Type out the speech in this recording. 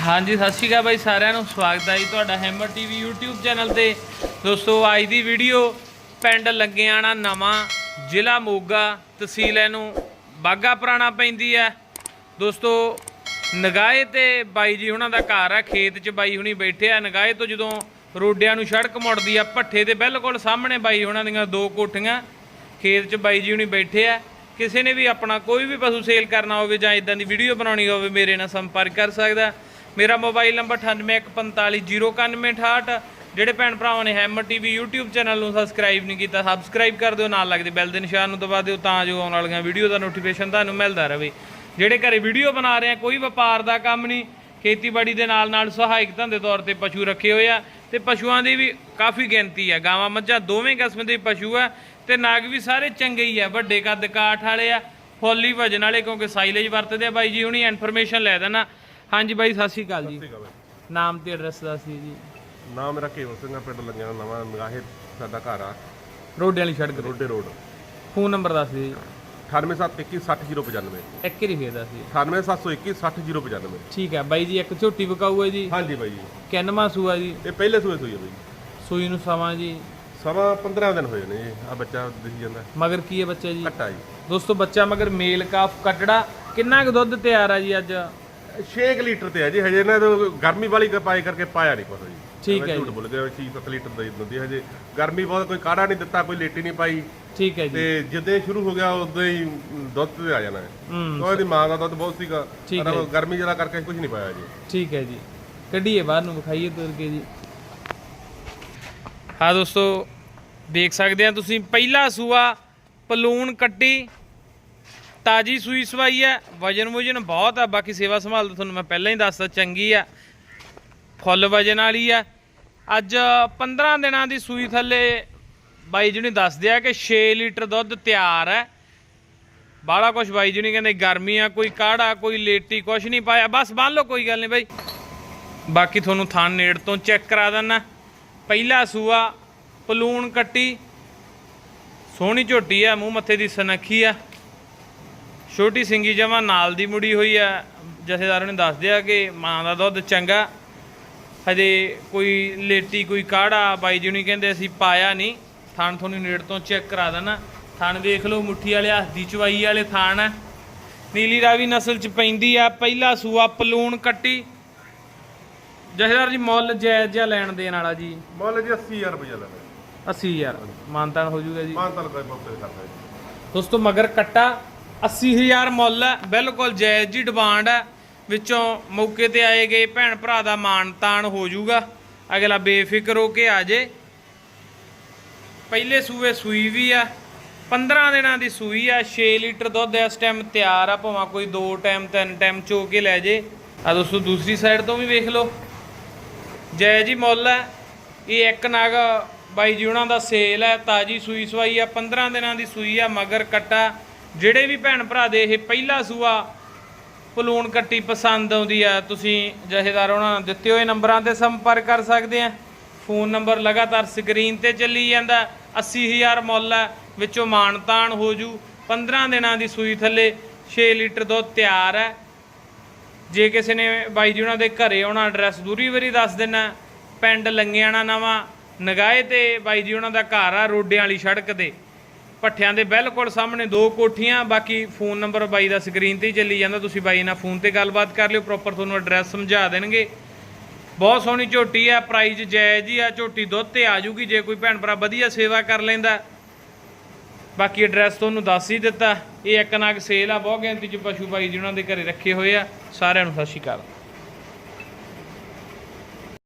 ਹਾਂਜੀ, ਸਤਿ ਸ਼੍ਰੀ ਅਕਾਲ ਬਾਈ ਸਾਰਿਆਂ ਨੂੰ। ਸਵਾਗਤ ਹੈ ਜੀ ਤੁਹਾਡਾ ਹੈਮਰ ਟੀਵੀ YouTube ਚੈਨਲ ਤੇ। ਦੋਸਤੋ, ਅੱਜ ਦੀ ਵੀਡੀਓ ਪਿੰਡ ਲੱਗਿਆਣਾ ਨਵਾਂ, ਜ਼ਿਲ੍ਹਾ ਮੋਗਾ ਤਹਿਸੀਲ ਇਹਨੂੰ। ਬਾਗਾ ਪੁਰਾਣਾ ਪੈਂਦੀ ਹੈ। ਦੋਸਤੋ ਨਗਾਏ ਤੇ ਬਾਈ ਜੀ ਉਹਨਾਂ ਦਾ ਘਰ ਆ ਖੇਤ 'ਚ ਬਾਈ ਹੁਣੀ ਬੈਠੇ ਆ। ਨਗਾਏ ਤੋਂ ਜਦੋਂ ਰੋਡਿਆਂ ਨੂੰ ਸੜਕ ਮੁੜਦੀ ਆ, ਭੱਠੇ ਦੇ ਬਿਲਕੁਲ ਸਾਹਮਣੇ ਬਾਈ ਉਹਨਾਂ ਦੀਆਂ ਦੋ ਕੋਠੀਆਂ। ਖੇਤ 'ਚ ਬਾਈ ਜੀ ਹੁਣੀ ਬੈਠੇ ਆ। ਕਿਸੇ ਨੇ ਵੀ ਆਪਣਾ ਕੋਈ ਵੀ ਪਸ਼ੂ ਸੇਲ ਕਰਨਾ ਹੋਵੇ ਜਾਂ ਇਦਾਂ ਦੀ ਵੀਡੀਓ ਬਣਾਉਣੀ ਹੋਵੇ, ਮੇਰੇ ਨਾਲ ਸੰਪਰਕ ਕਰ ਸਕਦਾ। ਮੇਰਾ ਮੋਬਾਈਲ ਨੰਬਰ 9815499168 ਜਿਹੜੇ ਭੈਣ ਭਰਾਵਾਂ ਨੇ ਹੈਮਰ ਟੀਵੀ YouTube ਚੈਨਲ ਨੂੰ ਸਬਸਕ੍ਰਾਈਬ ਨਹੀਂ ਕੀਤਾ ਸਬਸਕ੍ਰਾਈਬ ਕਰ ਦਿਓ, ਨਾਲ ਲੱਗਦੇ ਬੈਲ ਦੇ ਨਿਸ਼ਾਨ ਨੂੰ ਦਬਾ ਦਿਓ ਤਾਂ ਜੋ ਆਉਣ ਵਾਲੀਆਂ ਵੀਡੀਓ ਦਾ ਨੋਟੀਫਿਕੇਸ਼ਨ ਤੁਹਾਨੂੰ ਮਿਲਦਾ ਰਹੇ। ਜਿਹੜੇ ਘਰੇ ਵੀਡੀਓ ਬਣਾ ਰਹੇ ਆ, ਕੋਈ ਵਪਾਰ ਦਾ ਕੰਮ ਨਹੀਂ, ਖੇਤੀਬਾੜੀ ਦੇ ਨਾਲ ਨਾਲ ਸਹਾਇਕ ਧੰਦੇ ਤੌਰ ਤੇ ਪਸ਼ੂ ਰੱਖੇ ਹੋਏ ਆ ਤੇ ਪਸ਼ੂਆਂ ਦੀ ਵੀ ਕਾਫੀ ਗਿਣਤੀ ਆ। ਗਾਵਾਂ ਮੱਝਾਂ ਦੋਵੇਂ ਕਿਸਮ ਦੇ ਪਸ਼ੂ ਆ ਤੇ ਨਾਗ ਵੀ ਸਾਰੇ ਚੰਗੇ ਹੀ ਆ, ਵੱਡੇ ਕੱਦ ਕਾਠ ਵਾਲੇ ਆ, ਫੁੱਲੀ ਵਜਨ ਵਾਲੇ ਕਿਉਂਕਿ ਸਾਈਲੇਜ ਵਰਤਦੇ ਆ ਬਾਈ ਜੀ, ਹੁਣੀ ਇਨਫੋਰਮੇਸ਼ਨ ਲੈ ਦੇਣਾ। ਹਾਂਜੀ ਬਾਈ ਸਤਿ ਸ਼੍ਰੀ ਅਕਾਲ ਜੀ। ਨਾਮ ਤੇ ਐਡਰੈਸ ਦੱਸ ਦਿਓ ਜੀ। ਨਾਮ ਮੇਰਾ ਕੇਵਲ ਸਿੰਘ ਆ ਪਿੰਡ ਲੱਗਿਆ ਨਵਾਂ ਨਿਗਾਹੇ ਸਾਡਾ ਘਰ ਆ। ਰੋਡੇ ਵਾਲੀ ਸੜਕ ਰੋਡੇ ਰੋਡ। ਫੋਨ ਨੰਬਰ ਦੱਸ ਦਿਓ ਜੀ। 9871160095 ਇੱਕ ਹੀ ਫੇਰ ਦੱਸ ਦਿਓ। 9871160095 ਠੀਕ ਹੈ ਬਾਈ ਜੀ ਇੱਕ ਝੋਟੀ ਵਿਕਾਊ ਹੈ ਜੀ। ਹਾਂਜੀ ਬਾਈ ਜੀ। ਕਿੰਨਵਾਂ ਸੂਆ ਜੀ? ਇਹ ਪਹਿਲੇ ਸੂਏ ਸੂਈ ਬਾਈ ਸੂਈ ਨੂੰ ਸਮਾਂ ਜੀ। ਸਮਾਂ 15 ਦਿਨ ਹੋਏ ਨੇ ਜੀ ਆ ਬੱਚਾ ਦਿਖ ਜਾਂਦਾ। ਮਗਰ ਕੀ ਹੈ ਬੱਚਾ ਜੀ? ਘੱਟਾ ਜੀ। ਦੋਸਤੋ ਬੱਚਾ ਮਗਰ ਮੇਲ ਕਾਫ ਕੱਟੜਾ। ਕਿੰਨਾ ਕੁ ਦੁੱਧ ਤਿਆਰ ਆ ਜੀ ਅੱਜ? 6 ਲੀਟਰ ਤੇ ਹੈ ਜੀ ਹਜੇ ਨਾ ਗਰਮੀ ਵਾਲੀ ਪਾਈ ਕਰਕੇ ਪਾਇਆ ਨਹੀਂ ਕੁਛ ਜੀ। ਠੀਕ ਹੈ ਝੂਠ ਬੋਲ ਗਿਆ 6-7 ਲੀਟਰ ਦੇ ਦਿੰਦੀ ਹਜੇ। ਗਰਮੀ ਬਹੁਤ ਕੋਈ ਕਾੜਾ ਨਹੀਂ ਦਿੱਤਾ ਕੋਈ ਲੇਟੀ ਨਹੀਂ ਪਾਈ। ਠੀਕ ਹੈ ਜੀ। ਤੇ ਜਿੱਦੇ ਸ਼ੁਰੂ ਹੋ ਗਿਆ ਉਦੋਂ ਹੀ ਦੁੱਧ ਤੇ ਆ ਜਾਣਾ ਹੈ। ਇਹਦੀ ਮਾਂ ਦਾ ਦੁੱਧ ਬਹੁਤ ਸੀਗਾ। ਪਰ ਗਰਮੀ ਜਿਹੜਾ ਕਰਕੇ ਕੁਝ ਨਹੀਂ ਪਾਇਆ ਜੀ। ਠੀਕ ਹੈ ਜੀ। ਕੱਢੀਏ ਬਾਹਰ ਨੂੰ ਵਿਖਾਈਏ ਤੁਰ ਕੇ ਜੀ। ਹਾਂ ਦੋਸਤੋ ਦੇਖ ਸਕਦੇ ਆ ਤੁਸੀਂ ਪਹਿਲਾ ਸੂਆ ਪਲੂਣ ਕੱਟੀ। ਤਾਜੀ ਸੂਈ ਸਵਾਈ ਹੈ ਵਜਨ ਵਜਨ ਬਹੁਤ ਆ, ਬਾਕੀ ਸੇਵਾ ਸੰਭਾਲ ਤਾਂ ਤੁਹਾਨੂੰ ਮੈਂ ਪਹਿਲਾਂ ਹੀ ਦੱਸਦਾ, ਚੰਗੀ ਆ। ਫੁੱਲ ਵਜਨ ਵਾਲੀ ਆ। ਅੱਜ 15 ਦਿਨਾਂ ਦੀ ਸੂਈ ਥੱਲੇ ਬਾਈ ਜੀ ਨੇ ਦੱਸਦੇ ਆ ਕਿ 6 ਲੀਟਰ ਦੁੱਧ ਤਿਆਰ ਹੈ ਬਾਹਲਾ ਕੁਛ ਬਾਈ ਜੀ ਨੇ ਕਹਿੰਦੇ, ਗਰਮੀ ਆ, ਕੋਈ ਕਾੜਾ, ਕੋਈ ਲੇਟੀ, ਕੁਛ ਨਹੀਂ ਪਾਇਆ। ਬਸ ਬੰਨ ਲਓ, ਕੋਈ ਗੱਲ ਨਹੀਂ ਬਾਈ। ਬਾਕੀ ਤੁਹਾਨੂੰ ਥਣ ਨੇੜ ਤੋਂ ਚੈੱਕ ਕਰਾ ਦਿੰਨਾ। ਪਹਿਲਾ ਸੂਆ, ਪਲੂਣ ਕੱਟੀ। ਸੋਹਣੀ ਝੋਟੀ ਆ, ਮੂੰਹ ਮੱਥੇ ਦੀ ਸਨੱਖੀ ਆ। ਛੋਟੀ ਸਿੰਗੀ ਜਮਾ ਨਾਲ ਦੀ ਮੁੜੀ ਹੋਈ ਆ। ਜਥੇਦਾਰ ਨੇ ਦੱਸਦੇ ਆ ਕਿ ਮਾਂ ਦਾ ਦੁੱਧ ਚੰਗਾ। ਹਜੇ ਕੋਈ ਲੇਟੀ ਕੋਈ ਕਾੜਾ ਬਾਈ ਜੀ ਨੂੰ ਕਹਿੰਦੇ ਅਸੀਂ ਪਾਇਆ ਨਹੀਂ। ਥਣ ਤੁਹਾਨੂੰ ਨੇੜ ਤੋਂ ਚੈੱਕ ਕਰਾ ਦੇਣਾ। ਥਣ ਦੇਖ ਲਓ ਮੁੱਠੀ ਵਾਲੇ ਹੱਥ ਦੀ ਚਵਾਈ ਵਾਲੇ ਥਣ ਆ। ਨੀਲੀ ਰਾਵੀ ਨਸਲ ਚ ਪੈਂਦੀ ਆ। ਪਹਿਲਾ ਸੂਆ ਪਲੂਣ ਕੱਟੀ। ਜਥੇਦਾਰ ਜੀ ਮੁੱਲ ਜਾਇਜ਼ ਜਿਹਾ ਲੈਣ ਦੇਣ ਵਾਲਾ ਜੀ। ਮੁੱਲ ਜੀ 80000 ਰੁਪਏ ਲੈਣਾ। 80000 ਮਾਨਤਾਨ ਹੋ ਜਾਊਗਾ ਜੀ। ਮਾਨ ਤਾਂ ਕੋਈ ਬਹੁਤ ਕਰਦਾ ਜੀ। ਦੋਸਤੋ ਮਗਰ ਕੱਟਾ। 80000 ਮੁੱਲ ਹੈ, ਬਿਲਕੁਲ ਜਾਇਜ਼ ਜੀ ਡਿਮਾਂਡ ਹੈ। ਵਿੱਚੋਂ ਮੌਕੇ ਤੇ ਆਏ ਗਏ ਭੈਣ ਭਰਾ ਦਾ ਮਾਣ ਤਾਣ ਹੋ ਜਾਊਗਾ। ਅਗਲਾ ਬੇਫਿਕਰ ਹੋ ਕੇ ਆ ਜੇ। ਪਹਿਲੇ ਸੂਏ ਸੂਈ ਵੀ ਆ 15 ਦਿਨਾਂ ਦੀ ਸੂਈ ਆ 6 ਲੀਟਰ ਦੁੱਧ ਇਸ ਟਾਈਮ ਤਿਆਰ ਆ, ਭਾਵੇਂ ਕੋਈ ਦੋ ਟਾਈਮ ਤਿੰਨ ਟਾਈਮ ਚੋ ਕੇ ਲੈ ਜੇ। ਆ ਦੋਸਤੋ, ਦੂਸਰੀ ਸਾਈਡ ਤੋਂ ਵੀ ਵੇਖ ਲਓ। ਜੈ ਜੀ ਮੁੱਲ ਹੈ। ਇਹ ਇੱਕ ਨਾਗ ਬਾਈ ਜੀ ਉਹਨਾਂ ਦਾ ਸੇਲ ਹੈ, ਤਾਜੀ ਸੂਈ ਸਵਾਈ ਆ 15 ਦਿਨਾਂ ਦੀ ਸੂਈ ਆ, ਮਗਰ ਕੱਟਾ। ਜਿਹੜੇ ਵੀ ਭੈਣ ਭਰਾ ਦੇ ਇਹ ਪਹਿਲਾ ਸੂਆ ਪਲੂਣ ਕੱਟੀ ਪਸੰਦ ਆਉਂਦੀ ਆ, ਤੁਸੀਂ ਜਹੇਦਾਰ ਉਹਨਾਂ ਨੂੰ ਦਿੱਤੇ ਹੋਏ ਨੰਬਰਾਂ ਤੇ ਸੰਪਰਕ ਕਰ ਸਕਦੇ ਆ। ਫੋਨ ਨੰਬਰ ਲਗਾਤਾਰ ਸਕਰੀਨ ਤੇ ਚੱਲੀ ਜਾਂਦਾ 80000 ਮੁੱਲ ਹੈ ਵਿੱਚੋਂ ਮਾਨਤਾਨ ਹੋ ਜੂ। 15 ਦਿਨਾਂ ਦੀ ਸੂਈ ਥੱਲੇ 6 ਲੀਟਰ ਦੁੱਧ ਤਿਆਰ ਹੈ ਜੇ ਕਿਸੇ ਨੇ ਬਾਈ ਜੀ ਉਹਨਾਂ ਦੇ ਘਰੇ ਆਉਣਾ ਐਡਰੈਸ ਦੂਰੀ ਵਾਰੀ ਦੱਸ ਦੇਣਾ। ਪਿੰਡ ਲੰਗਿਆਣਾ ਨਵਾਂ ਨਗਾਏ ਤੇ ਬਾਈ ਜੀ ਉਹਨਾਂ ਦਾ ਘਰ ਆ, ਰੋਡਿਆਂ ਵਾਲੀ ਸੜਕ ਤੇ। ਪੱਠਿਆਂ ਦੇ ਬਿਲਕੁਲ ਸਾਹਮਣੇ ਦੋ ਕੋਠੀਆਂ, ਬਾਕੀ ਫੋਨ ਨੰਬਰ ਬਾਈ ਦਾ ਸਕਰੀਨ ਤੇ ਹੀ ਚੱਲੀ ਜਾਂਦਾ, ਤੁਸੀਂ ਬਾਈ ਨਾਲ ਫੋਨ ਤੇ ਗੱਲਬਾਤ ਕਰ ਲਿਓ ਪ੍ਰੋਪਰ ਤੁਹਾਨੂੰ ਐਡਰੈਸ ਸਮਝਾ ਦੇਣਗੇ। ਬਹੁਤ ਸੋਹਣੀ ਝੋਟੀ ਆ ਪ੍ਰਾਈਸ ਜਾਇਜ਼ ਹੀ ਆ, ਝੋਟੀ ਦੁੱਧ ਤੇ ਆ ਜੂਗੀ, ਜੇ ਕੋਈ ਭੈਣ ਭਰਾ ਵਧੀਆ ਸੇਵਾ ਕਰ ਲੈਂਦਾ। ਬਾਕੀ ਐਡਰੈਸ ਤੁਹਾਨੂੰ ਦੱਸ ਹੀ ਦਿੱਤਾ, ਇਹ ਇੱਕ ਨਗ ਸੇਲ ਆ, ਬਹੁਤ ਗਿਣਤੀ ਚ ਪਸ਼ੂ ਭਾਈ ਜੀ ਉਹਨਾਂ ਦੇ ਘਰੇ ਰੱਖੇ ਹੋਏ ਆ, ਸਾਰਿਆਂ ਨੂੰ ਸਤਿ ਸ਼੍ਰੀ ਅਕਾਲ।